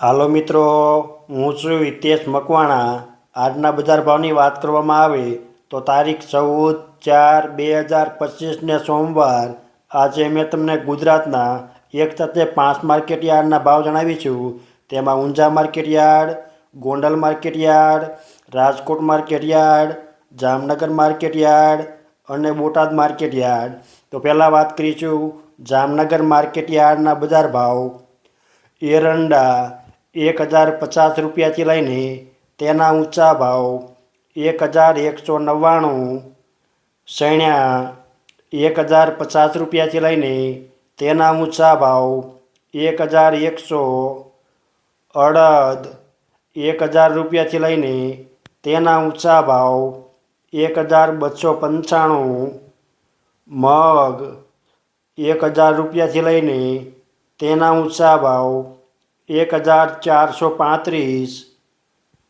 હાલો મિત્રો, હું છું હિતેશ મકવાણા. આજના બજાર ભાવની વાત કરવામાં આવે તો તારીખ ચૌદ ચાર બે હજાર પચીસને સોમવાર. આજે મેં તમને ગુજરાતના એક સાથે પાંચ માર્કેટ યાર્ડના ભાવ જણાવીશું તેમાં Unjha market yard, Gondal market yard, Rajkot market yard, Jamnagar market yard અને બોટાદ માર્કેટ યાર્ડ. તો પહેલાં વાત કરીશું જામનગર માર્કેટ યાર્ડના બજાર ભાવ. એરંડા એક હજાર પચાસ રૂપિયાથી લઈને તેના ઊંચા ભાવ એક હજાર એકસો નવ્વાણું, સૈણ્યા એક હજાર પચાસ રૂપિયાથી લઈને તેના ઊંચા ભાવ એક હજાર એકસો અડદ, એક હજાર રૂપિયાથી લઈને તેના ઊંચા ભાવ એક હજાર બસો પંચાણું, મગ એક હજાર રૂપિયાથી લઈને તેના ઊંચા ભાવ એક હજાર ચારસો પાંત્રીસ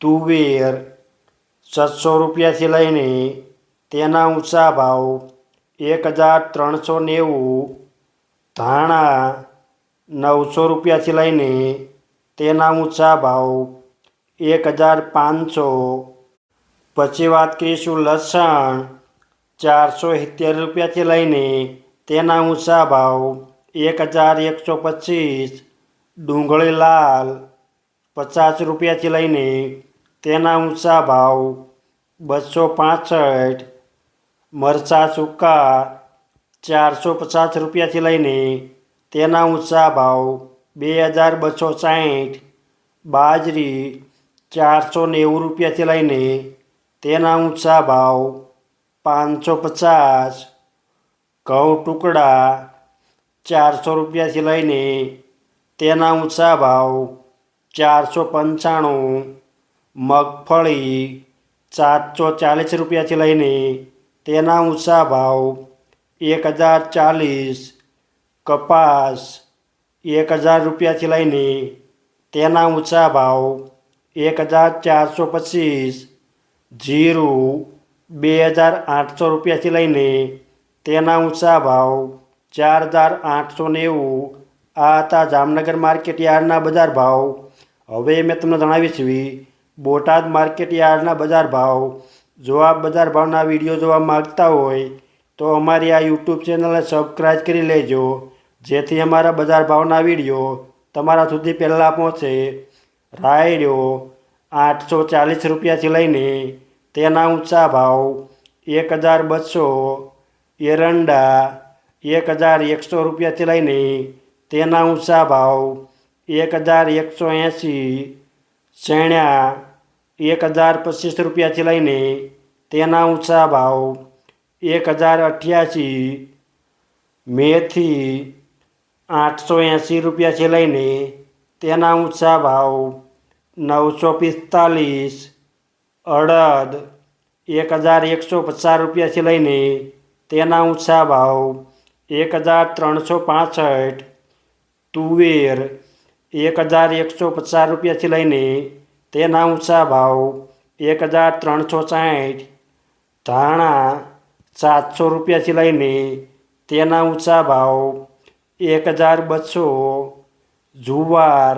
તુવેર સાતસો રૂપિયાથી લઈને તેના ઊંચા ભાવ એક હજાર ત્રણસો નેવું ધાણા નવસો રૂપિયાથી લઈને તેના ઊંચા ભાવ એક હજાર પાંચસો પછી વાત કરીશું લસણ ચારસો સિત્તેર રૂપિયાથી લઈને તેના ઊંચા ભાવ એક હજાર એકસો પચીસ ડુંગળી લાલ, પચાસ રૂપિયાથી લઈને તેના ઊંચા ભાવ બસો પાસઠ, મરચાં સૂકા ચારસો પચાસ રૂપિયાથી લઈને તેના ઊંચા ભાવ બે હજાર બસો સાઠ બાજરી ચારસો નેવું રૂપિયાથી લઈને તેના ઊંચા ભાવ પાંચસો પચાસ, ઘઉં ટુકડા ચારસો રૂપિયાથી લઈને તેના ઊંચા ભાવ ચારસો પંચાણું, મગફળી સાતસો ચાલીસ રૂપિયાથી લઈને તેના ઊંચા ભાવ એક હજાર ચાલીસ, કપાસ એક હજાર રૂપિયાથી લઈને તેના ઊંચા ભાવ એક હજાર ચારસો પચીસ, જીરું બે હજાર આઠસો રૂપિયાથી લઈને તેના ઊંચા ભાવ ચાર હજાર આઠસો નેવું આ હતા જામનગર માર્કેટ યાર્ડના બજાર ભાવ. હવે મેં તમને જણાવી છીએ બોટાદ માર્કેટ યાર્ડના બજાર ભાવ. જો આપ બજાર ભાવના વીડિયો જોવા માગતા હોય, તો અમારી આ યુટ્યુબ ચેનલને સબસ્ક્રાઈબ કરી લેજો. જેથી અમારા બજાર ભાવના વીડિયો તમારા સુધી પહેલાં પહોંચે. રાયડો આઠસો ચાલીસ રૂપિયાથી લઈને તેના ઊંચા ભાવ એક હજાર બસો, એરંડા એક હજાર એકસો રૂપિયાથી લઈને તેના ઊંચા ભાવ એક હજાર એકસો એંસી શેણ્યા એક હજાર પચીસ રૂપિયાથી લઈને તેના ઊંચા ભાવ એક હજાર અઠ્યાસી મેથી આઠસો એંસી રૂપિયાથી લઈને તેના ઊંચા ભાવ નવસો પિસ્તાલીસ અડદ એક હજાર એકસો પચાસ રૂપિયાથી લઈને તેના ઊંચા ભાવ એક હજાર ત્રણસો પાસઠ તુવેર એક હજાર એકસો પચાસ રૂપિયાથી લઈને તેના ઊંચા ભાવ એક હજાર ત્રણસો સાઠ ધાણા સાતસો રૂપિયાથી લઈને તેના ઊંચા ભાવ એક હજાર બસો, જુવાર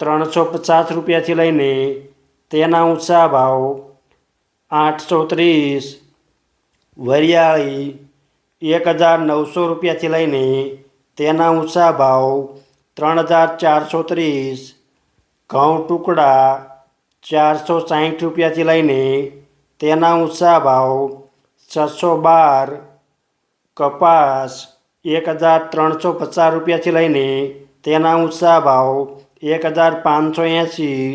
ત્રણસો પચાસ રૂપિયાથી લઈને તેના ઊંચા ભાવ આઠસો ત્રીસ, વરિયાળી એક હજાર નવસો રૂપિયાથી લઈને તેના ઊંચા ભાવ ત્રણ હજાર ચારસો ત્રીસ, ઘઉં ટુકડા ચારસો સાહીઠ રૂપિયાથી લઈને તેના ઊંચા ભાવ છસો બાર, કપાસ એક હજાર ત્રણસો પચાસ રૂપિયાથી લઈને તેના ઊંચા ભાવ એક હજાર પાંચસો એંસી,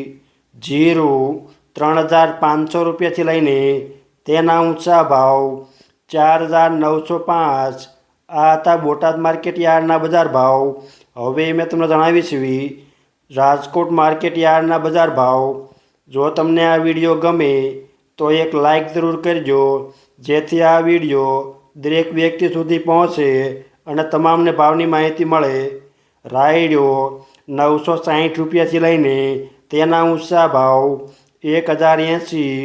જીરું ત્રણ હજાર પાંચસો રૂપિયાથી લઈને તેના ઊંચા ભાવ ચાર હજાર નવસો પાંચ આ હતા બોટાદ માર્કેટ યાર્ડના બજાર ભાવ. હવે મેં તમને જણાવી છીએ રાજકોટ માર્કેટ યાર્ડના બજાર ભાવ. જો તમને આ વીડિયો ગમે તો એક લાઈક જરૂર કરજો, જેથી આ વીડિયો દરેક વ્યક્તિ સુધી પહોંચે અને તમામને ભાવની માહિતી મળે. રાયડો નવસો સાઠ રૂપિયાથી લઈને તેના ઊંચા ભાવ એક હજાર એંસી,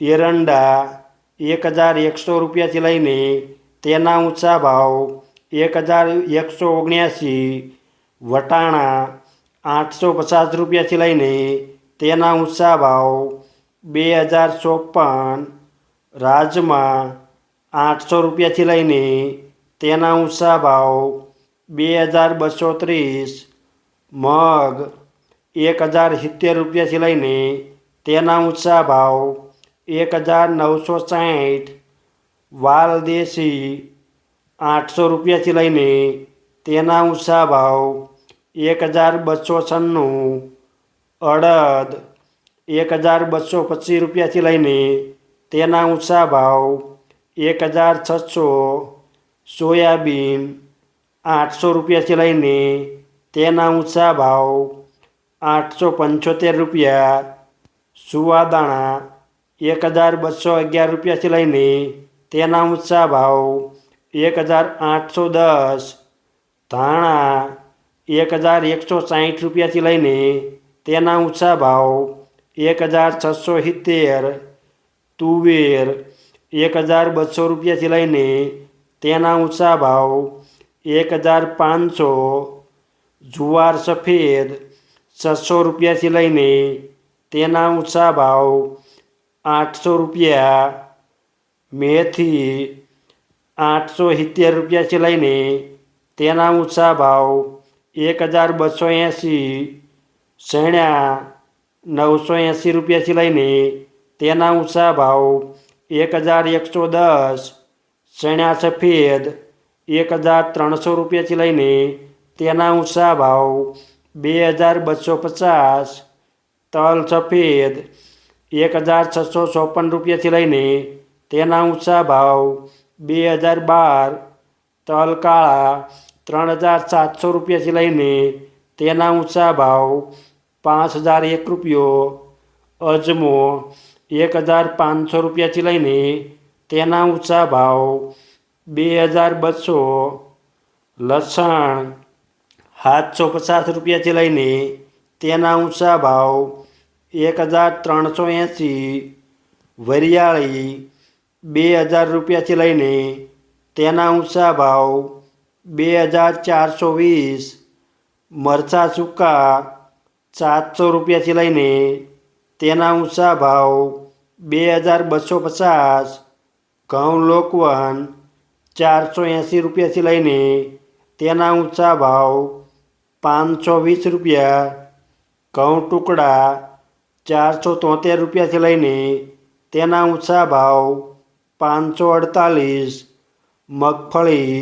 એરંડા એક હજાર એકસો રૂપિયાથી લઈને તેના ઊંચા ભાવ એક હજાર એકસો ઓગણ્યાસી, વટાણા આઠસો પચાસ રૂપિયાથી લઈને તેના ઊંચા ભાવ બે હજાર ચોપન, રાજમા આઠસો રૂપિયાથી લઈને તેના ઊંચા ભાવ બે હજાર બસો ત્રીસ, મગ એક હજાર સિત્તેર રૂપિયાથી લઈને તેના ઊંચા ભાવ એક હજાર નવસો સાઠ વાલ દેશી આઠસો રૂપિયાથી લઈને તેના ઊંચા ભાવ એક હજાર બસો છન્નું, અડદ એક હજાર બસો પચીસ રૂપિયાથી લઈને તેના ઊંચા ભાવ એક હજાર છસો, સોયાબીન આઠસો રૂપિયાથી લઈને તેના ઊંચા ભાવ આઠસો પંચોતેર રૂપિયા, સુવાદાણા એક હજાર બસો અગિયાર રૂપિયાથી લઈને તેના ઊંચા ભાવ એક હજાર આઠસો દસ, ધાણા એક હજાર એકસો સાઠ રૂપિયાથી લઈને તેના ઊંચા ભાવ એક હજાર છસો સિત્તેર, તુવેર એક હજાર બસો રૂપિયાથી લઈને તેના ઊંચા ભાવ એક હજાર પાંચસો, જુવાર સફેદ છસો રૂપિયાથી લઈને તેના ઊંચા ભાવ આઠસો રૂપિયા મેથી આઠસો સિત્તેર રૂપિયાથી લઈને તેના ઊંચા ભાવ એક હજાર બસો એંસી, શેણ્યા નવસો એંસી રૂપિયાથી લઈને તેના ઊંચા ભાવ એક હજાર એકસો દસ, શેણ્યા સફેદ એક હજાર ત્રણસો રૂપિયાથી લઈને તેના ઊંચા ભાવ બે હજાર બસો પચાસ, તલ સફેદ એક હજાર છસો ચોપન રૂપિયાથી લઈને તેના ઊંચા ભાવ બે હજાર બાર, તલ કાળા ત્રણ હજાર સાતસો રૂપિયાથી લઈને તેના ઊંચા ભાવ પાંચ હજાર એક રૂપિયો, અજમો એક હજાર પાંચસો રૂપિયાથી લઈને તેના ઊંચા ભાવ બે હજાર બસો, લસણ સાતસો પચાસ રૂપિયાથી લઈને તેના ઊંચા ભાવ એક હજાર ત્રણસો એંસી, વરિયાળી બે હજાર રૂપિયાથી લઈને તેના ઊંચા ભાવ બે હજાર ચારસો વીસ મરચાં સૂકા સાતસો રૂપિયાથી લઈને તેના ઊંચા ભાવ બે હજાર બસો પચાસ ઘઉં લોકવન ચારસો એંસી રૂપિયાથી લઈને તેના ઊંચા ભાવ પાંચસો વીસ રૂપિયા ઘઉં ટુકડા ચારસો તોતેર રૂપિયાથી લઈને તેના ઊંચા ભાવ પાંચસો અડતાલીસ, મગફળી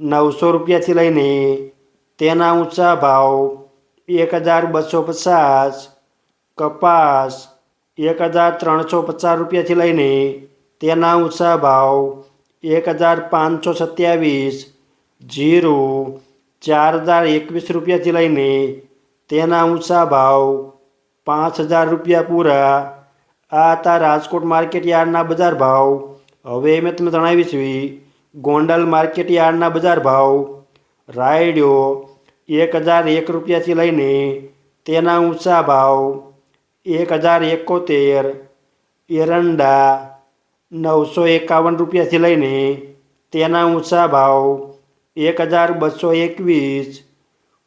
નવસો રૂપિયાથી લઈને તેના ઊંચા ભાવ એક હજાર બસો પચાસ, કપાસ એક હજાર ત્રણસો પચાસ રૂપિયાથી લઈને તેના ઊંચા ભાવ એક હજાર પાંચસો સત્યાવીસ, જીરું ચાર હજાર એકવીસ રૂપિયાથી લઈને તેના ઊંચા ભાવ પાંચ હજાર રૂપિયા પૂરા આ હતા રાજકોટ માર્કેટ યાર્ડના બજાર ભાવ. હવે મેં તમને જણાવી જણાવીશું ગોંડલ માર્કેટ યાર્ડના બજાર ભાવ. રાયડ્યો એક હજાર એક રૂપિયાથી લઈને તેના ઊંચા ભાવ એક હજાર એકોતેર, એરંડા નવસો એકાવન રૂપિયાથી લઈને તેના ઊંચા ભાવ એક હજાર બસો એકવીસ,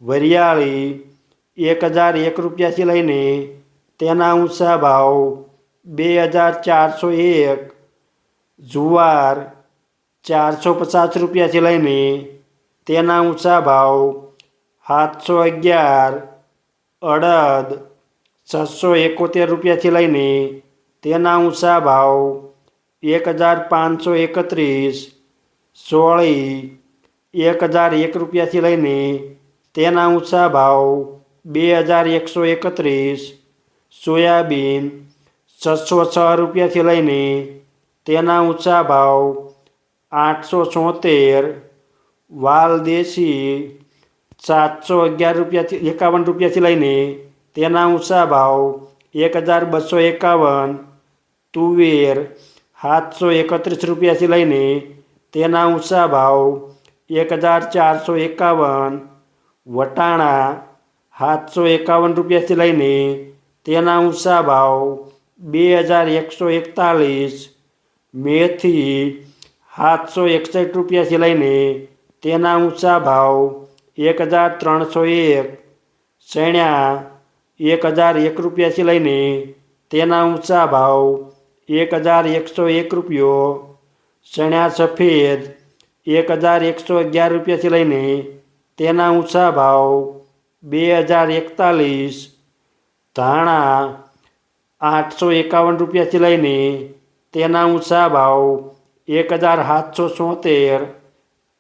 વરિયાળી એક હજાર એક રૂપિયાથી લઈને તેના ઊંચા ભાવ બે હજાર ચારસો એક જુવાર ચારસો પચાસ રૂપિયાથી લઈને તેના ઊંચા ભાવ સાતસો અગિયાર અડદ છસો એકોતેર રૂપિયાથી લઈને તેના ઊંચા ભાવ એક હજાર પાંચસો એકત્રીસ સોળી એક હજાર એક રૂપિયાથી લઈને તેના ઊંચા ભાવ બે હજાર એકસો એકત્રીસ સોયાબીન છસો છ રૂપિયાથી લઈને તેના ઊંચા ભાવ આઠસો છોતેર વાલ દેશી સાતસો અગિયાર રૂપિયાથી, એકાવન રૂપિયાથી લઈને તેના ઊંચા ભાવ એક હજાર બસો એકાવન, તુવેર સાતસો એકત્રીસ રૂપિયાથી લઈને તેના ઊંચા ભાવ એક હજાર ચારસો એકાવન, વટાણા સાતસો એકાવન રૂપિયાથી લઈને તેના ઊંચા ભાવ બે હજાર એકસો એકતાલીસ મેથી સાતસો એકસઠ રૂપિયાથી લઈને તેના ઊંચા ભાવ એક હજાર ત્રણસો એક, ચણ્યા એક હજાર એક રૂપિયાથી લઈને તેના ઊંચા ભાવ એક હજાર એકસો એક રૂપિયો, ચણ્યા સફેદ એક હજાર એકસો અગિયાર રૂપિયાથી લઈને તેના ઊંચા ભાવ બે હજાર એકતાલીસ, ધાણા આઠસો એકાવન રૂપિયાથી લઈને તેના ઊંચા ભાવ એક હજાર સાતસો સોતેર,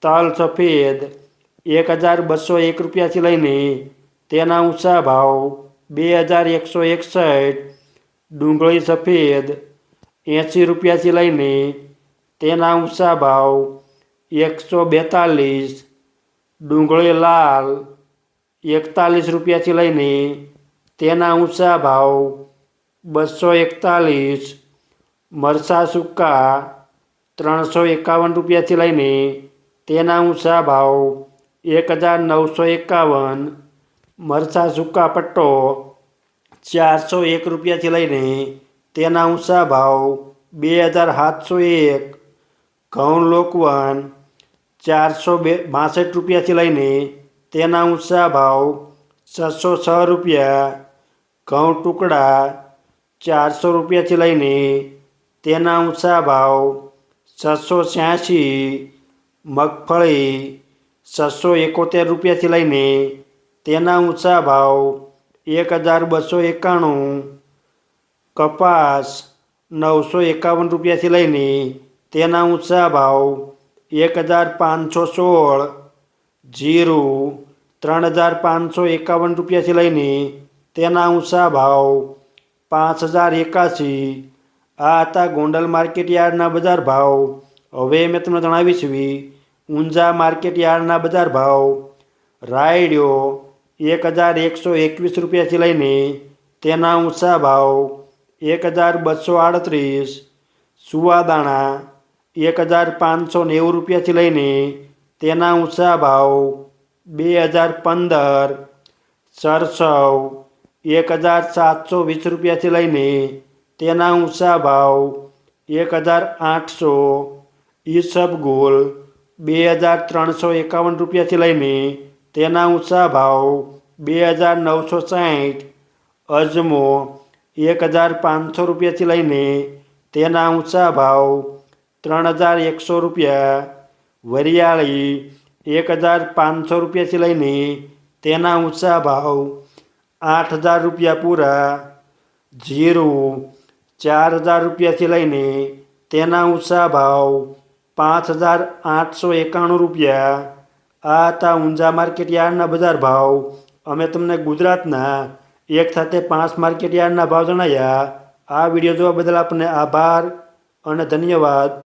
તલ સફેદ એક હજાર બસો એક રૂપિયાથી લઈને તેના ઊંચા ભાવ બે હજાર એકસો એકસઠ, ડુંગળી સફેદ એંસી રૂપિયાથી લઈને તેના ઊંચા ભાવ એકસો બેતાલીસ, ડુંગળી લાલ એકતાલીસ રૂપિયાથી લઈને તેના ઊંચા ભાવ બસો એકતાલીસ, મરસા સૂકા ત્રણસો એકાવન રૂપિયાથી લઈને તેના ઊંચા ભાવ એક હજાર નવસો એકાવન, મરસા સૂકા પટ્ટો ચારસો એક રૂપિયાથી લઈને તેના ઊંચા ભાવ બે હજાર સાતસો એક, ઘઉં લોકવન ચારસો બે બાસઠ રૂપિયાથી લઈને તેના ઊંચા ભાવ છસો છ રૂપિયા, ઘઉં ટુકડા ચારસો રૂપિયાથી લઈને તેના ઊંચા ભાવ છસો છ્યાસી મગફળી છસો એકોતેર રૂપિયાથી લઈને તેના ઊંચા ભાવ એક હજાર બસો એકાણું, કપાસ નવસો એકાવન રૂપિયાથી લઈને તેના ઊંચા ભાવ એક હજાર પાંચસો સોળ, જીરું ત્રણ હજાર પાંચસો એકાવન રૂપિયાથી લઈને તેના ઊંચા ભાવ પાંચ હજાર એકાસી આ હતા ગોંડલ માર્કેટ યાર્ડના બજાર ભાવ. હવે મેં તમને જણાવીશ ઊંઝા માર્કેટ યાર્ડના બજાર ભાવ. રાયડ્યો એક હજાર એકસો એકવીસ રૂપિયાથી લઈને તેના ઊંચા ભાવ એક હજાર બસો આડત્રીસ. સુવાદાણા એક હજાર પાંચસો નેવું રૂપિયાથી લઈને તેના ઊંચા ભાવ બે હજાર પંદર. સરસવ એક હજાર સાતસો વીસ રૂપિયાથી લઈને તેના ઊંચા ભાવ એક હજાર આઠસો ઈસબગુલ બે હજાર ત્રણસો એકાવન રૂપિયાથી લઈને તેના ઊંચા ભાવ બે હજાર નવસો સાઠ અજમો એક હજાર પાંચસો રૂપિયાથી લઈને તેના ઊંચા ભાવ ત્રણ હજાર એકસો રૂપિયા, વરિયાળી એક હજાર પાંચસો રૂપિયાથી લઈને તેના ઊંચા ભાવ આઠ હજાર રૂપિયા પૂરા, જીરું ચાર હજાર રૂપિયાથી લઈને તેના ઊંચા ભાવ પાંચ હજાર આઠસો એકાણું રૂપિયા. આ હતા ઊંઝા માર્કેટ યાર્ડના બજાર ભાવ. અમે તમને ગુજરાતના એક સાથે પાંચ માર્કેટ યાર્ડના ભાવ જણાવ્યા આ વીડિયો જોવા બદલ આપને આભાર અને ધન્યવાદ.